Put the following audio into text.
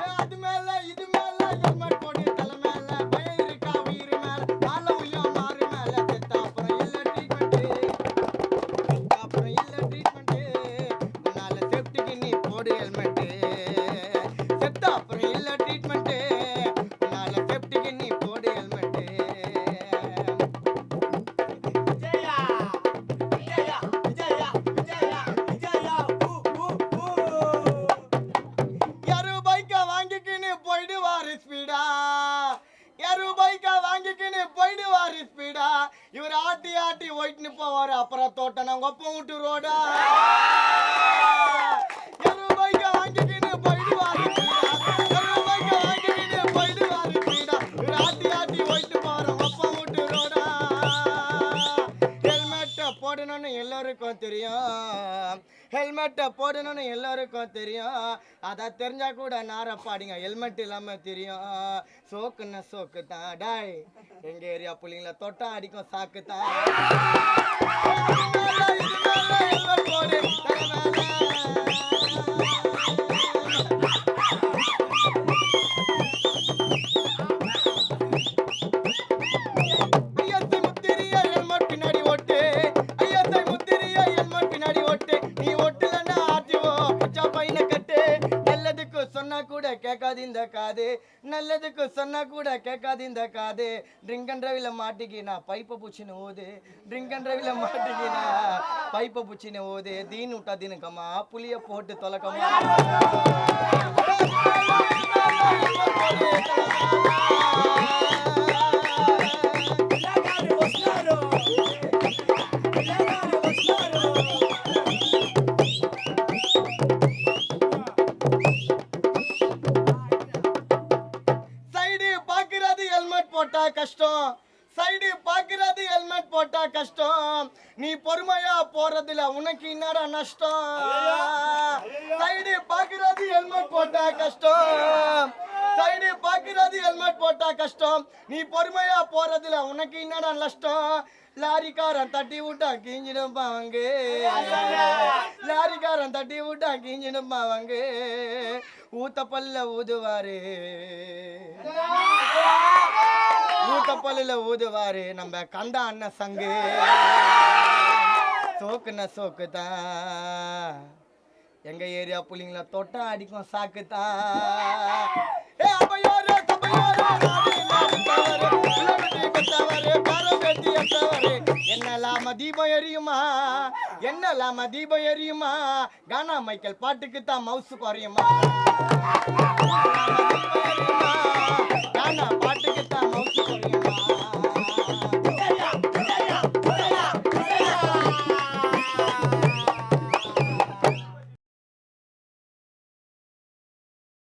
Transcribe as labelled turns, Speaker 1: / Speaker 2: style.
Speaker 1: ஏய், அது மேல இது மேல ஹெல்மெட் மேல. பைக்க போயிடுவாரு ஸ்பீடா. இவர் ஆட்டி ஆட்டி ஒயிட்னு போவாரு. அப்புறம் தோட்டம் நாங்க ஒப்பம் விட்டு ரோடா. போடணும்னு எல்லாருக்கும் தெரியும். ஹெல்மெட்டை போடணும்னு எல்லோருக்கும் தெரியும். அதை தெரிஞ்சா கூட நார பாடிங்க ஹெல்மெட் இல்லாம தெரியும். சோக்குன்னு சோக்கு தான். டாய் எங்க ஏரியா பிள்ளைங்கள தொட்டா அடிக்கும் சாக்கு தான். கூட கேட்காது இந்த காது நல்லதுக்கு சொன்னா கூட கேட்காது இந்த காது ட்ரிங்க் அண்ட் ரவில மாட்டிக்கினா பைப்பை பூச்சின்னு ஓது ட்ரிங்க் அண்ட் ரவில மாட்டிக்கினா பைப்பை பூச்சின்னு ஓது தீன் விட்டா தீனுக்கம்மா புளிய போட்டு தொலைக்கம்மா Oh, போட்டா கஷ்டம். சைடு பாக்குறது ஹெல்மெட் போட்டா கஷ்டம். நீ பொறுமையா போறதுல உனக்கு என்னடா நஷ்டம்? சைடு பாக்குறது ஹெல்மெட் போட்டா கஷ்டம். சைடு பாக்குறது ஹெல்மெட் போட்டா கஷ்டம். நீ பொறுமையா போறதுல உனக்கு என்னடா நஷ்டம்? லாரிக்காரன் தட்டி விட்டா கிஞ்சிடும்பா வாங்க லாரிக்காரன் தட்டி விட்டா கிஞ்சிடும்பா வாங்க ஊத்த பல்ல ஊதுவாரு. பல்லுல ஊதுவாரு நம்ம கண்டா அண்ணன் சங்கு. சோக்குன சோக்கு தான் எங்க ஏரியா புள்ளிங்கள தொட்டா அடிக்கும் சாக்கு தான் என்னலாம தீபம் எரியுமா? என்னலாம தீபம் எரியுமா? கானா மைக்கேல் பாட்டுக்கு தான் மவுசு குறையுமா? கானா பாட்டு